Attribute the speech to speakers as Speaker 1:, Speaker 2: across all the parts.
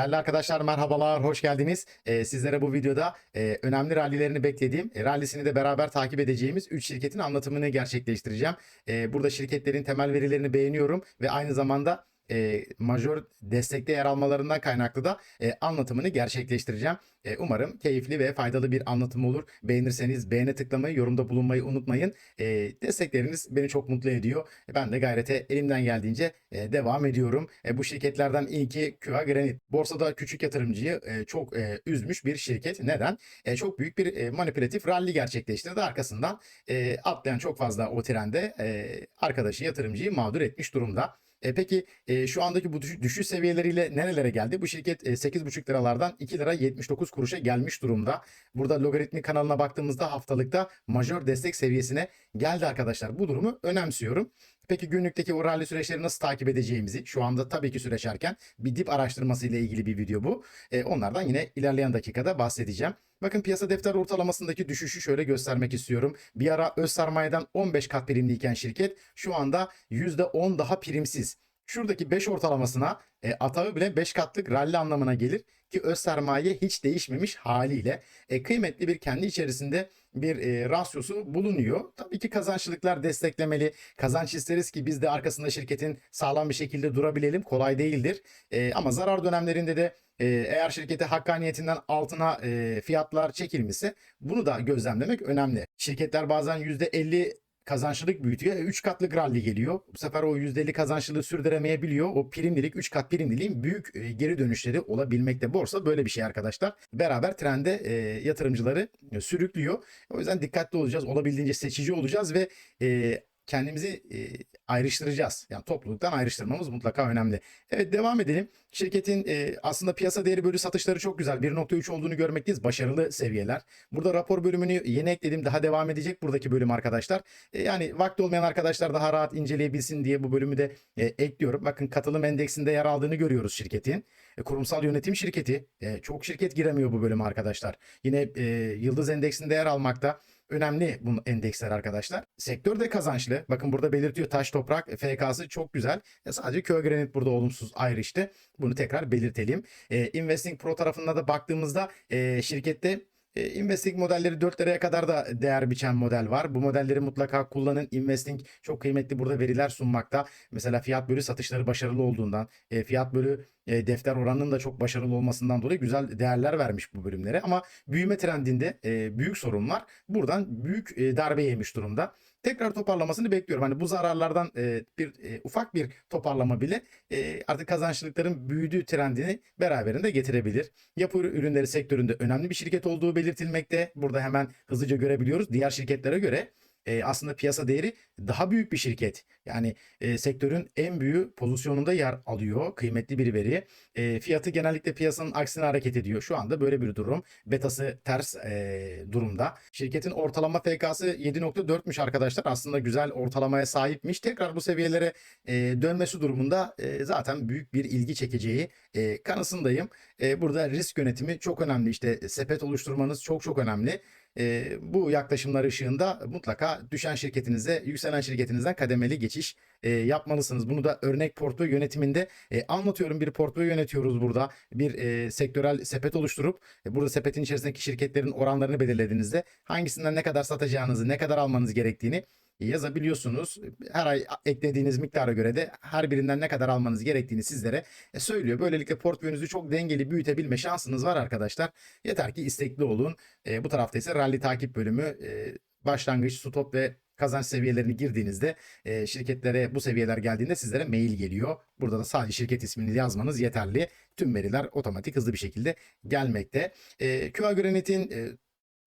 Speaker 1: Değerli arkadaşlar merhabalar, hoş geldiniz. Ee, sizlere bu videoda e, önemli rallilerini beklediğim, e, rallisini de beraber takip edeceğimiz 3 şirketin anlatımını gerçekleştireceğim. E, burada şirketlerin temel verilerini beğeniyorum ve aynı zamanda e, majör destekte yer almalarından kaynaklı da e, anlatımını gerçekleştireceğim. E, umarım keyifli ve faydalı bir anlatım olur. Beğenirseniz beğene tıklamayı, yorumda bulunmayı unutmayın. E, destekleriniz beni çok mutlu ediyor. E, Ben de gayrete elimden geldiğince e, devam ediyorum. E, bu şirketlerden ilki QA Granite. Borsada küçük yatırımcıyı e, çok e, üzmüş bir şirket. Neden? E, çok büyük bir e, manipülatif rally gerçekleştirdi. Arkasından e, atlayan çok fazla o trende e, arkadaşı yatırımcıyı mağdur etmiş durumda. E, peki e, şu andaki bu düşüş, düşüş seviyeleriyle nerelere geldi? Bu şirket e, 8,5 liralardan 2 lira 79 kuruşa gelmiş durumda. Burada logaritmik kanalına baktığımızda haftalıkta majör destek seviyesine geldi arkadaşlar. Bu durumu önemsiyorum. Peki günlükteki o rally süreçleri nasıl takip edeceğimizi şu anda tabii ki süreç erken bir dip araştırması ile ilgili bir video bu. E, onlardan yine ilerleyen dakikada bahsedeceğim. Bakın piyasa defter ortalamasındaki düşüşü şöyle göstermek istiyorum. Bir ara öz sermayeden 15 kat primliyken şirket şu anda %10 daha primsiz. Şuradaki 5 ortalamasına e, atağı bile 5 katlık rally anlamına gelir ki öz sermaye hiç değişmemiş haliyle e, kıymetli bir kendi içerisinde bir e, rasyosu bulunuyor. Tabii ki kazançlılıklar desteklemeli. Kazanç isteriz ki biz de arkasında şirketin sağlam bir şekilde durabilelim. Kolay değildir. E, ama zarar dönemlerinde de e, eğer şirkete hakkaniyetinden altına e, fiyatlar çekilmişse bunu da gözlemlemek önemli. Şirketler bazen %50 kazançlılık büyütüyor. 3 katlık rally geliyor. Bu sefer o %50 kazançlılığı sürdüremeyebiliyor. O primlilik 3 kat primliliğin büyük e, geri dönüşleri olabilmekte. Borsa böyle bir şey arkadaşlar. Beraber trende e, yatırımcıları e, sürüklüyor. O yüzden dikkatli olacağız. Olabildiğince seçici olacağız ve e, kendimizi e, ayrıştıracağız. Yani topluluktan ayrıştırmamız mutlaka önemli. Evet devam edelim. Şirketin e, aslında piyasa değeri bölü satışları çok güzel. 1.3 olduğunu görmekteyiz. Başarılı seviyeler. Burada rapor bölümünü yeni ekledim. Daha devam edecek buradaki bölüm arkadaşlar. E, yani vakti olmayan arkadaşlar daha rahat inceleyebilsin diye bu bölümü de e, ekliyorum. Bakın katılım endeksinde yer aldığını görüyoruz şirketin. E, kurumsal yönetim şirketi. E, çok şirket giremiyor bu bölüme arkadaşlar. Yine e, Yıldız endeksinde yer almakta önemli bu endeksler arkadaşlar. Sektör de kazançlı. Bakın burada belirtiyor taş toprak FK'sı çok güzel. E sadece köy granit burada olumsuz ayrıştı. Bunu tekrar belirtelim. E, Investing Pro tarafına da baktığımızda e, şirkette e, investing modelleri 4 liraya kadar da değer biçen model var. Bu modelleri mutlaka kullanın. Investing çok kıymetli burada veriler sunmakta. Mesela fiyat bölü satışları başarılı olduğundan, e, fiyat bölü e, defter oranının da çok başarılı olmasından dolayı güzel değerler vermiş bu bölümlere. Ama büyüme trendinde e, büyük sorun var. Buradan büyük e, darbe yemiş durumda. Tekrar toparlamasını bekliyorum. Hani bu zararlardan e, bir e, ufak bir toparlama bile e, artık kazançlılıkların büyüdüğü trendini beraberinde getirebilir. Yapı ürünleri sektöründe önemli bir şirket olduğu belirtilmekte. Burada hemen hızlıca görebiliyoruz. Diğer şirketlere göre e, aslında piyasa değeri daha büyük bir şirket. Yani e, sektörün en büyüğü pozisyonunda yer alıyor. Kıymetli bir veri. E, fiyatı genellikle piyasanın aksine hareket ediyor. Şu anda böyle bir durum. Betası ters e, durumda. Şirketin ortalama FK'sı 7.4'müş arkadaşlar. Aslında güzel ortalamaya sahipmiş. Tekrar bu seviyelere e, dönmesi durumunda e, zaten büyük bir ilgi çekeceği e, kanısındayım. E, burada risk yönetimi çok önemli. İşte sepet oluşturmanız çok çok önemli. E, bu yaklaşımlar ışığında mutlaka düşen şirketinize, yükselen şirketinizden kademeli geçiş e, yapmalısınız. Bunu da örnek portföy yönetiminde e, anlatıyorum. Bir portföy yönetiyoruz burada. Bir e, sektörel sepet oluşturup e, burada sepetin içerisindeki şirketlerin oranlarını belirlediğinizde hangisinden ne kadar satacağınızı, ne kadar almanız gerektiğini yazabiliyorsunuz. Her ay eklediğiniz miktara göre de her birinden ne kadar almanız gerektiğini sizlere e, söylüyor. Böylelikle portföyünüzü çok dengeli büyütebilme şansınız var arkadaşlar. Yeter ki istekli olun. E, bu tarafta ise rally takip bölümü e, başlangıç, stop ve kazanç seviyelerini girdiğinizde e, şirketlere bu seviyeler geldiğinde sizlere mail geliyor. Burada da sadece şirket ismini yazmanız yeterli. Tüm veriler otomatik hızlı bir şekilde gelmekte. E, QA Granite'in e,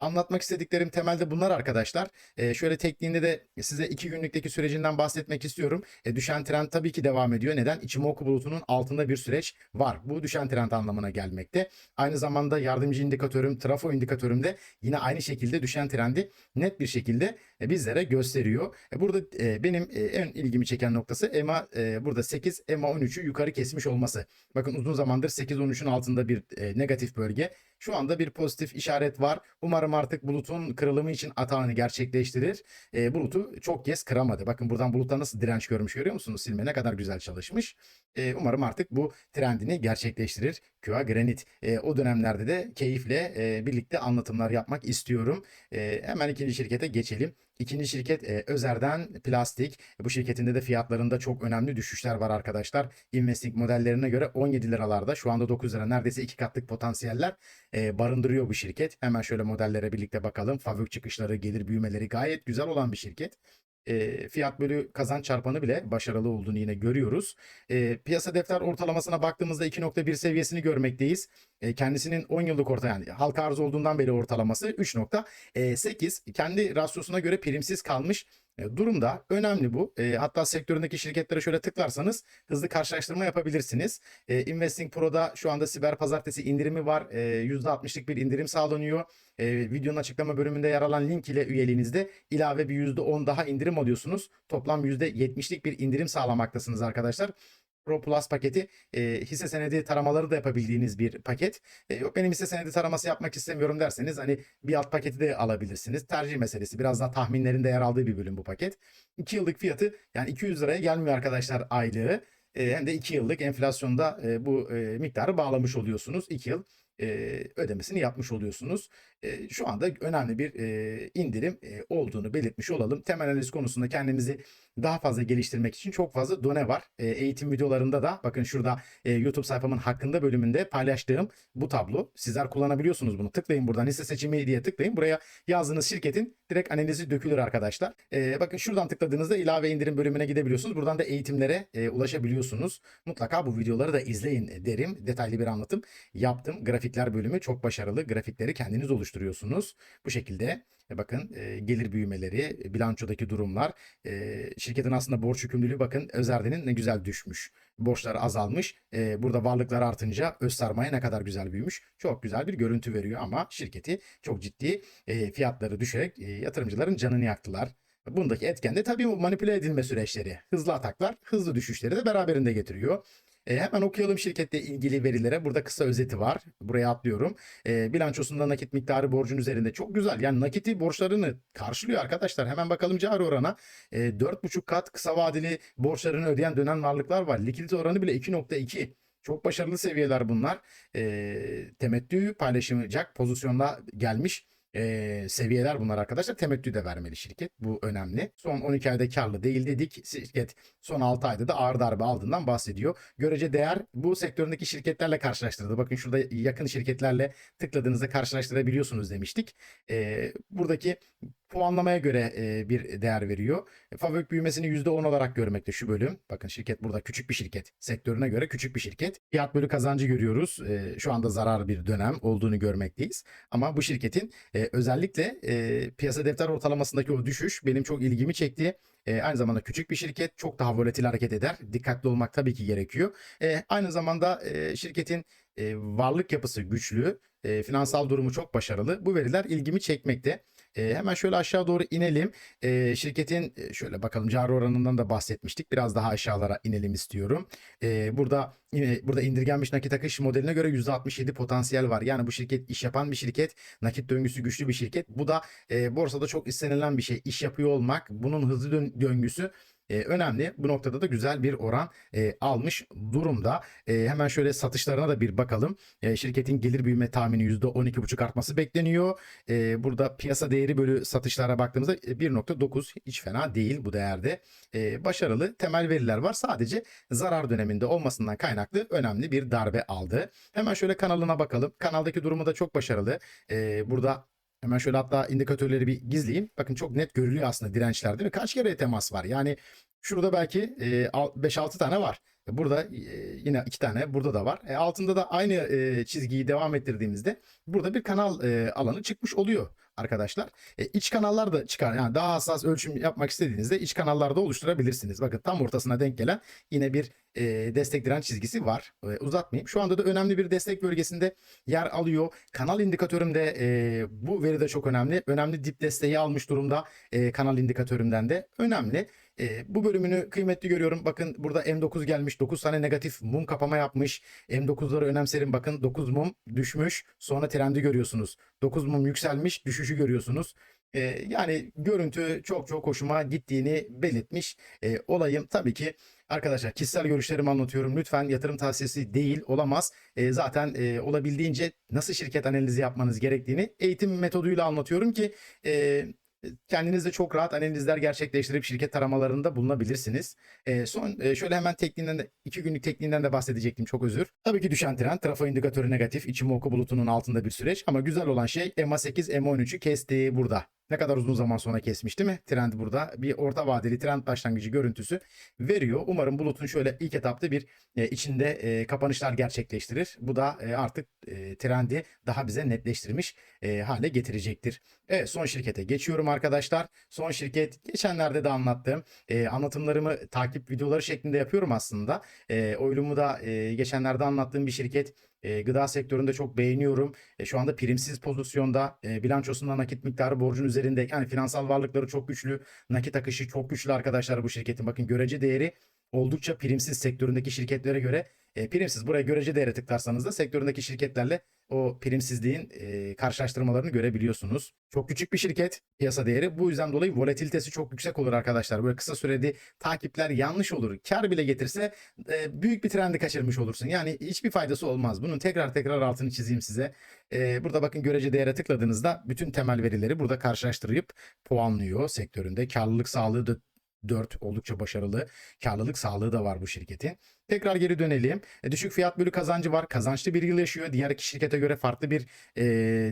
Speaker 1: Anlatmak istediklerim temelde bunlar arkadaşlar. E, şöyle tekniğinde de size iki günlükteki sürecinden bahsetmek istiyorum. E, düşen trend tabii ki devam ediyor. Neden? Ichimoku bulutunun altında bir süreç var. Bu düşen trend anlamına gelmekte. Aynı zamanda yardımcı indikatörüm, trafo indikatörüm de yine aynı şekilde düşen trendi net bir şekilde e, bizlere gösteriyor. E, burada e, benim en ilgimi çeken noktası EMA burada 8, EMA 13'ü yukarı kesmiş olması. Bakın uzun zamandır 8-13'ün altında bir negatif bölge. Şu anda bir pozitif işaret var. Umarım artık bulutun kırılımı için atağını gerçekleştirir. E, bulutu çok kez kıramadı. Bakın buradan bulutlar nasıl direnç görmüş görüyor musunuz? Silme ne kadar güzel çalışmış. E, umarım artık bu trendini gerçekleştirir. QA Granit. E, o dönemlerde de keyifle e, birlikte anlatımlar yapmak istiyorum. E, hemen ikinci şirkete geçelim. İkinci şirket e, Özer'den Plastik. Bu şirketinde de fiyatlarında çok önemli düşüşler var arkadaşlar. Investing modellerine göre 17 liralarda şu anda 9 lira neredeyse iki katlık potansiyeller e, barındırıyor bu şirket. Hemen şöyle modellere birlikte bakalım. Fabrik çıkışları, gelir büyümeleri gayet güzel olan bir şirket. E, fiyat bölü kazanç çarpanı bile başarılı olduğunu yine görüyoruz. E, piyasa defter ortalamasına baktığımızda 2.1 seviyesini görmekteyiz. E, kendisinin 10 yıllık orta yani halka arz olduğundan beri ortalaması 3.8. Kendi rasyosuna göre primsiz kalmış durumda. Önemli bu. E, hatta sektöründeki şirketlere şöyle tıklarsanız hızlı karşılaştırma yapabilirsiniz. E, Investing Pro'da şu anda siber pazartesi indirimi var. E, %60'lık bir indirim sağlanıyor. E, videonun açıklama bölümünde yer alan link ile üyeliğinizde ilave bir %10 daha indirim alıyorsunuz. Toplam %70'lik bir indirim sağlamaktasınız arkadaşlar. Pro Plus paketi e, hisse senedi taramaları da yapabildiğiniz bir paket. E, yok benim hisse senedi taraması yapmak istemiyorum derseniz hani bir alt paketi de alabilirsiniz. Tercih meselesi. Biraz daha tahminlerin de yer aldığı bir bölüm bu paket. 2 yıllık fiyatı yani 200 liraya gelmiyor arkadaşlar aylığı. E, hem de 2 yıllık enflasyonda e, bu e, miktarı bağlamış oluyorsunuz. 2 yıl e, ödemesini yapmış oluyorsunuz. E, şu anda önemli bir e, indirim e, olduğunu belirtmiş olalım. Temel analiz konusunda kendimizi daha fazla geliştirmek için çok fazla done var. E, eğitim videolarında da bakın şurada e, YouTube sayfamın hakkında bölümünde paylaştığım bu tablo. Sizler kullanabiliyorsunuz bunu. Tıklayın buradan hisse seçimi diye tıklayın. Buraya yazdığınız şirketin direkt analizi dökülür arkadaşlar. E, bakın şuradan tıkladığınızda ilave indirim bölümüne gidebiliyorsunuz. Buradan da eğitimlere e, ulaşabiliyorsunuz. Mutlaka bu videoları da izleyin derim. Detaylı bir anlatım yaptım. Grafikler bölümü çok başarılı. Grafikleri kendiniz oluşturuyorsunuz. Bu şekilde bakın e, gelir büyümeleri, e, bilançodaki durumlar, e, şirketin aslında borç yükümlülüğü bakın Özerden'in ne güzel düşmüş. Borçları azalmış. E, burada varlıklar artınca öz sermaye ne kadar güzel büyümüş. Çok güzel bir görüntü veriyor ama şirketi çok ciddi e, fiyatları düşerek e, yatırımcıların canını yaktılar. Bundaki etken de tabii manipüle edilme süreçleri. Hızlı ataklar, hızlı düşüşleri de beraberinde getiriyor. E, hemen okuyalım şirkette ilgili verilere. Burada kısa özeti var. Buraya atlıyorum. E, bilançosunda nakit miktarı borcun üzerinde. Çok güzel. Yani nakiti borçlarını karşılıyor arkadaşlar. Hemen bakalım cari orana. E, 4,5 kat kısa vadeli borçlarını ödeyen dönen varlıklar var. Likidite oranı bile 2.2. Çok başarılı seviyeler bunlar. E, temettü paylaşılacak pozisyonda gelmiş e, seviyeler bunlar arkadaşlar. Temettü de vermeli şirket. Bu önemli. Son 12 ayda karlı değil dedik. Şirket son 6 ayda da ağır darbe aldığından bahsediyor. Görece değer bu sektöründeki şirketlerle karşılaştırdı. Bakın şurada yakın şirketlerle tıkladığınızda karşılaştırabiliyorsunuz demiştik. E, buradaki puanlamaya göre e, bir değer veriyor. E, Favök büyümesini %10 olarak görmekte şu bölüm. Bakın şirket burada küçük bir şirket. Sektörüne göre küçük bir şirket. Fiyat bölü kazancı görüyoruz. E, şu anda zarar bir dönem olduğunu görmekteyiz. Ama bu şirketin e, özellikle e, piyasa defter ortalamasındaki o düşüş benim çok ilgimi çekti. E, aynı zamanda küçük bir şirket çok daha volatil hareket eder. Dikkatli olmak tabii ki gerekiyor. E, aynı zamanda e, şirketin e, varlık yapısı güçlü, e, finansal durumu çok başarılı. Bu veriler ilgimi çekmekte. E, hemen şöyle aşağı doğru inelim. E, şirketin şöyle bakalım cari oranından da bahsetmiştik. Biraz daha aşağılara inelim istiyorum. E, burada yine burada indirgenmiş nakit akış modeline göre %67 potansiyel var. Yani bu şirket iş yapan bir şirket, nakit döngüsü güçlü bir şirket. Bu da e, borsada çok istenilen bir şey. İş yapıyor olmak, bunun hızlı dön- döngüsü e, önemli. Bu noktada da güzel bir oran e, almış durumda. E, hemen şöyle satışlarına da bir bakalım. E, şirketin gelir büyüme tahmini %12,5 artması bekleniyor. E, burada piyasa değeri bölü satışlara baktığımızda e, 1.9 hiç fena değil bu değerde. E, başarılı temel veriler var. Sadece zarar döneminde olmasından kaynaklı önemli bir darbe aldı. Hemen şöyle kanalına bakalım. Kanaldaki durumu da çok başarılı. E, burada Hemen şöyle hatta indikatörleri bir gizleyeyim. Bakın çok net görülüyor aslında dirençler değil mi? Kaç kere temas var? Yani şurada belki e, al- 5-6 tane var. Burada yine iki tane burada da var. E, altında da aynı çizgiyi devam ettirdiğimizde burada bir kanal alanı çıkmış oluyor arkadaşlar. E, iç kanallar da çıkar. Yani daha hassas ölçüm yapmak istediğinizde iç kanallarda oluşturabilirsiniz. Bakın tam ortasına denk gelen yine bir e, destek direnç çizgisi var. E, uzatmayayım. Şu anda da önemli bir destek bölgesinde yer alıyor. Kanal indikatörümde e, bu veri de çok önemli. Önemli dip desteği almış durumda e, kanal indikatörümden de. Önemli. E, bu bölümünü kıymetli görüyorum. Bakın burada M9 gelmiş. 9 tane negatif mum kapama yapmış. M9'ları önemserim. Bakın 9 mum düşmüş. Sonra trendi görüyorsunuz. 9 mum yükselmiş. Düşüşü görüyorsunuz. E, yani görüntü çok çok hoşuma gittiğini belirtmiş e, olayım. Tabii ki Arkadaşlar kişisel görüşlerimi anlatıyorum. Lütfen yatırım tavsiyesi değil olamaz. E, zaten e, olabildiğince nasıl şirket analizi yapmanız gerektiğini eğitim metoduyla anlatıyorum ki e, kendiniz de çok rahat analizler gerçekleştirip şirket taramalarında bulunabilirsiniz. E, son e, şöyle hemen tekniğinden de iki günlük tekniğinden de bahsedecektim çok özür. Tabii ki düşen trend trafo indikatörü negatif Ichimoku bulutunun altında bir süreç ama güzel olan şey EMA8 EMA13'ü kesti burada. Ne kadar uzun zaman sonra kesmiş değil mi? Trend burada bir orta vadeli trend başlangıcı görüntüsü veriyor. Umarım bulutun şöyle ilk etapta bir e, içinde e, kapanışlar gerçekleştirir. Bu da e, artık e, trendi daha bize netleştirmiş e, hale getirecektir. Evet son şirkete geçiyorum arkadaşlar. Son şirket geçenlerde de anlattığım e, anlatımlarımı takip videoları şeklinde yapıyorum aslında. E, oylumu da e, geçenlerde anlattığım bir şirket. E, gıda sektöründe çok beğeniyorum. E, şu anda primsiz pozisyonda e, bilançosunda nakit miktarı borcun üzerinde. Yani finansal varlıkları çok güçlü. Nakit akışı çok güçlü arkadaşlar bu şirketin. Bakın görece değeri oldukça primsiz sektöründeki şirketlere göre e, primsiz. Buraya görece değere tıklarsanız da sektöründeki şirketlerle o primsizliğin e, karşılaştırmalarını görebiliyorsunuz. Çok küçük bir şirket piyasa değeri. Bu yüzden dolayı volatilitesi çok yüksek olur arkadaşlar. Böyle kısa sürede takipler yanlış olur. Kar bile getirse e, büyük bir trendi kaçırmış olursun. Yani hiçbir faydası olmaz. Bunun tekrar tekrar altını çizeyim size. E, burada bakın görece değere tıkladığınızda bütün temel verileri burada karşılaştırıp puanlıyor sektöründe. Karlılık sağlığı da 4 oldukça başarılı. Karlılık sağlığı da var bu şirketin. Tekrar geri dönelim. E, düşük fiyat bölü kazancı var. Kazançlı bir yıl yaşıyor. Diğer iki şirkete göre farklı bir e,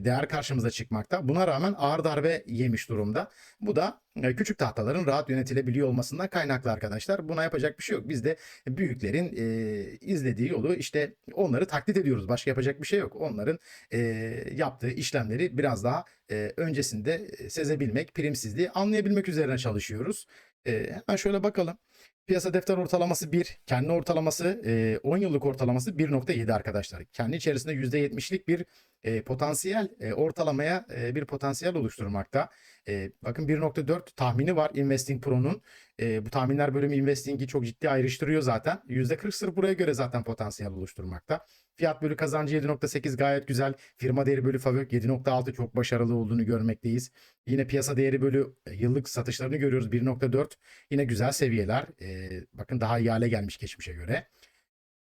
Speaker 1: değer karşımıza çıkmakta. Buna rağmen ağır darbe yemiş durumda. Bu da e, küçük tahtaların rahat yönetilebiliyor olmasından kaynaklı arkadaşlar. Buna yapacak bir şey yok. Biz de büyüklerin e, izlediği yolu işte onları taklit ediyoruz. Başka yapacak bir şey yok. Onların e, yaptığı işlemleri biraz daha e, öncesinde sezebilmek, primsizliği anlayabilmek üzerine çalışıyoruz. E, hemen şöyle bakalım. Piyasa defter ortalaması 1, kendi ortalaması e, 10 yıllık ortalaması 1.7 arkadaşlar. Kendi içerisinde %70'lik bir e, potansiyel e, ortalamaya e, bir potansiyel oluşturmakta. E, bakın 1.4 tahmini var Investing Pro'nun. E, bu tahminler bölümü Investing'i çok ciddi ayrıştırıyor zaten. %40 sırf buraya göre zaten potansiyel oluşturmakta. Fiyat bölü kazancı 7.8 gayet güzel. Firma değeri bölü FAVÖK 7.6 çok başarılı olduğunu görmekteyiz. Yine piyasa değeri bölü e, yıllık satışlarını görüyoruz 1.4. Yine güzel seviyeler. E, bakın daha iyi hale gelmiş geçmişe göre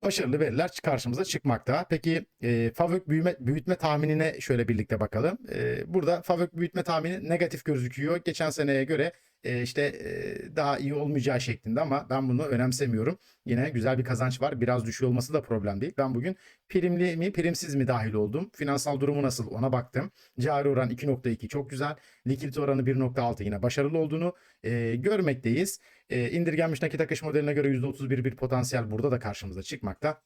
Speaker 1: başarılı veriler karşımıza çıkmakta. Peki e, FAVÖK büyüme, büyütme tahminine şöyle birlikte bakalım. E, burada FAVÖK büyütme tahmini negatif gözüküyor. Geçen seneye göre e, işte e, daha iyi olmayacağı şeklinde ama ben bunu önemsemiyorum. Yine güzel bir kazanç var. Biraz düşüyor olması da problem değil. Ben bugün primli mi primsiz mi dahil oldum. Finansal durumu nasıl ona baktım. Cari oran 2.2 çok güzel. Likidite oranı 1.6 yine başarılı olduğunu e, görmekteyiz. E, indirgenmiş nakit akış modeline göre %31 bir potansiyel burada da karşımıza çıkmakta.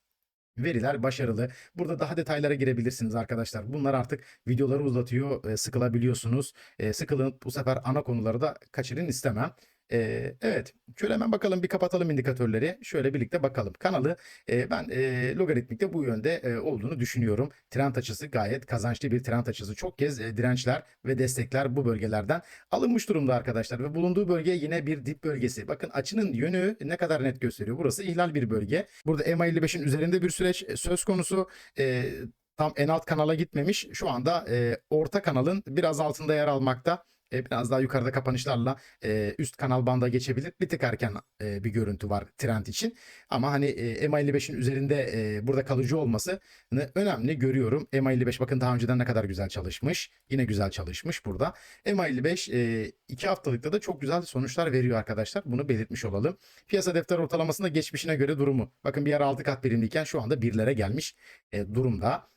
Speaker 1: Veriler başarılı. Burada daha detaylara girebilirsiniz arkadaşlar. Bunlar artık videoları uzatıyor, sıkılabiliyorsunuz. Sıkılın bu sefer ana konuları da kaçırın istemem. Ee, evet şöyle hemen bakalım bir kapatalım indikatörleri. Şöyle birlikte bakalım. Kanalı e, ben e, logaritmikte bu yönde e, olduğunu düşünüyorum. Trend açısı gayet kazançlı bir trend açısı. Çok kez e, dirençler ve destekler bu bölgelerden alınmış durumda arkadaşlar. Ve bulunduğu bölge yine bir dip bölgesi. Bakın açının yönü ne kadar net gösteriyor. Burası ihlal bir bölge. Burada EMA55'in üzerinde bir süreç e, söz konusu. E, tam en alt kanala gitmemiş. Şu anda e, orta kanalın biraz altında yer almakta e, biraz daha yukarıda kapanışlarla e, üst kanal banda geçebilir. Bir tık erken e, bir görüntü var trend için. Ama hani e, MA55'in üzerinde e, burada kalıcı olması önemli görüyorum. MA55 bakın daha önceden ne kadar güzel çalışmış. Yine güzel çalışmış burada. MA55 e, iki haftalıkta da çok güzel sonuçlar veriyor arkadaşlar. Bunu belirtmiş olalım. Piyasa defter ortalamasında geçmişine göre durumu. Bakın bir ara 6 kat birimliyken şu anda birlere gelmiş e, durumda.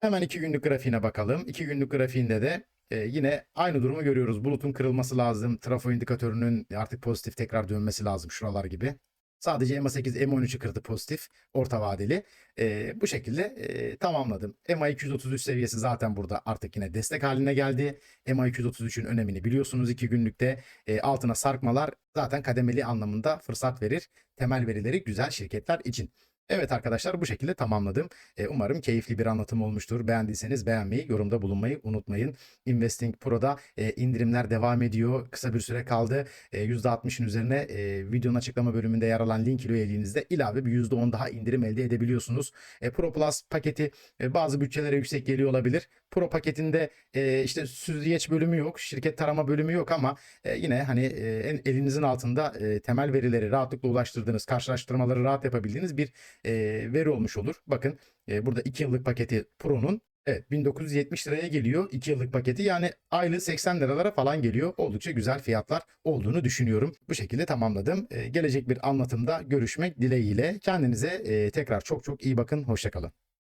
Speaker 1: Hemen iki günlük grafiğine bakalım. İki günlük grafiğinde de e, yine aynı durumu görüyoruz. Bulutun kırılması lazım. Trafo indikatörünün artık pozitif tekrar dönmesi lazım şuralar gibi. Sadece MA8 M13'ü kırdı pozitif orta vadeli. E, bu şekilde e, tamamladım. MA233 seviyesi zaten burada artık yine destek haline geldi. MA233'ün önemini biliyorsunuz 2 günlükte e, altına sarkmalar zaten kademeli anlamında fırsat verir. Temel verileri güzel şirketler için. Evet arkadaşlar bu şekilde tamamladım. E, umarım keyifli bir anlatım olmuştur. Beğendiyseniz beğenmeyi, yorumda bulunmayı unutmayın. Investing Pro'da e, indirimler devam ediyor. Kısa bir süre kaldı. E, %60'ın üzerine e, videonun açıklama bölümünde yer alan link ile üyeliğinizde ilave bir %10 daha indirim elde edebiliyorsunuz. E, Pro Plus paketi e, bazı bütçelere yüksek geliyor olabilir. Pro paketinde e, işte süzgeç bölümü yok, şirket tarama bölümü yok ama e, yine hani e, elinizin altında e, temel verileri rahatlıkla ulaştırdığınız, karşılaştırmaları rahat yapabildiğiniz bir e, veri olmuş olur. Bakın e, burada 2 yıllık paketi Pro'nun evet 1970 liraya geliyor 2 yıllık paketi yani aylığı 80 liralara falan geliyor. Oldukça güzel fiyatlar olduğunu düşünüyorum. Bu şekilde tamamladım. E, gelecek bir anlatımda görüşmek dileğiyle. Kendinize e, tekrar çok çok iyi bakın. Hoşçakalın.